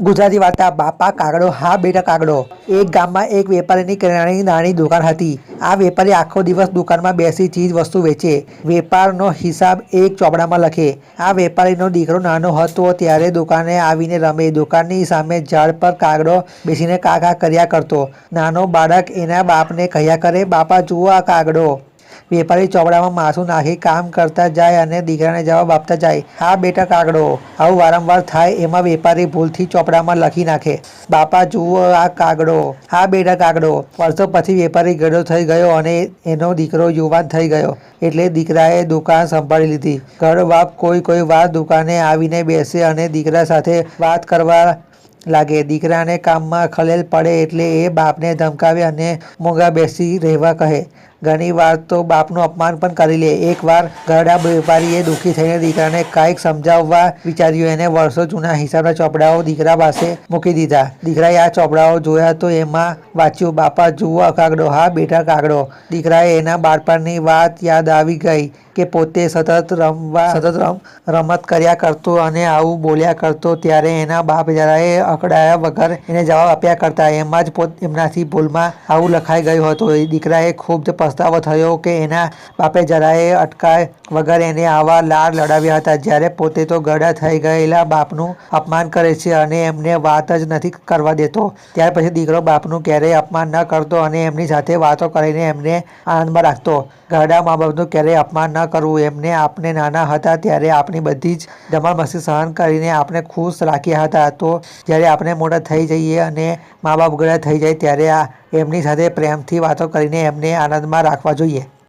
ગુજરાતી વાર્તા બાપા કાગડો, હા બેટા કાગડો. એક ગામમાં એક વેપારીની કિરાણાની નાની દુકાન હતી. આ વેપારી આખો દિવસ દુકાનમાં બેસી ચીજ વસ્તુ વેચે. વેપારનો હિસાબ એક ચોપડામાં લખે. આ વેપારીનો દીકરો નાનો હતો ત્યારે દુકાને આવીને રમે. દુકાનની સામે ઝાડ પર કાગડો બેસીને કા કા કર્યા કરતો. નાનો બાળક એના બાપને કહ્યા કરે, બાપા, જુઓ આ કાગડો. વેપારી ચોપડામાં માથું નાખી કામ કરતા જાય અને દીકરાને જવાબ આપતા જાય. હા, બેટા કાગડો, આવું વારંવાર થાય એમાં વેપારી ભૂલથી ચોપડામાં લખી નાખે. બાપા, જુઓ આ કાગડો. હા, બેટા કાગડો. વર્ષો પછી વેપારી ગડો થઈ ગયો અને એનો દીકરો યુવાન થઈ ગયો. એટલે દીકરાએ દુકાન સંભાળી લીધી. ઘર બાપ કોઈ કોઈ વાર દુકાને આવીને બેસે અને દીકરા સાથે વાત કરવા લાગે. દીકરાને કામમાં ખલેલ પડે એટલે એ બાપને ધમકાવે અને મોંઘા બેસી રહેવા કહે. ઘણી વાર તો બાપનું અપમાન પણ કરી લે. એકવાર ઘરડા વેપારીએ દુઃખી થઈને દીકરાને કાંઈક સમજાવવા વિચાર્યું. એને વર્ષો જૂના હિસાબના ચોપડાઓ દીકરા પાસે મૂકી દીધા. દીકરાએ આ ચોપડાઓ જોયા તો એમાં વાંચ્યું, બાપા, જુઓ કાગડો. હા, બેટા કાગડો. દીકરાએ એના બાળપણની વાત યાદ આવી ગઈ કે પોતે સતત રમવા, સતત રમ, રમત કર્યા કરતો અને આવું બોલ્યા કરતો ત્યારે એના બાપ જરાએ અકડાયા વગર એને જવાબ આપ્યા કરતા. એમાં જ પોત, એમનાથી ભૂલમાં આવું લખાઈ ગયું હતું. દીકરાએ ખૂબ જ પસ્તાવો થયો કે એના બાપે જરાએ અટકાય વગર એને આવા લાડ લડાવ્યા હતા. જ્યારે પોતે તો ગડા થઈ ગયેલા બાપનું અપમાન કરે છે અને એમને વાત જ નથી કરવા દેતો. ત્યાર પછી દીકરો બાપનું ક્યારેય અપમાન ન કરતો અને એમની સાથે વાતો કરીને એમને આનંદમાં રાખતો. ગરડા મા બાપનું ક્યારેય અપમાન ન કરવું. એમને આપણે નાના હતા ત્યારે આપણી બધી જ ધમાલ સહન કરીને આપણે ખુશ રાખ્યા હતા. તો જ્યારે આપણે મોટા થઈ જઈએ અને મા બાપ ગળા થઈ જાય ત્યારે આ એમની સાથે પ્રેમથી વાતો કરીને એમને આનંદમાં રાખવા જોઈએ.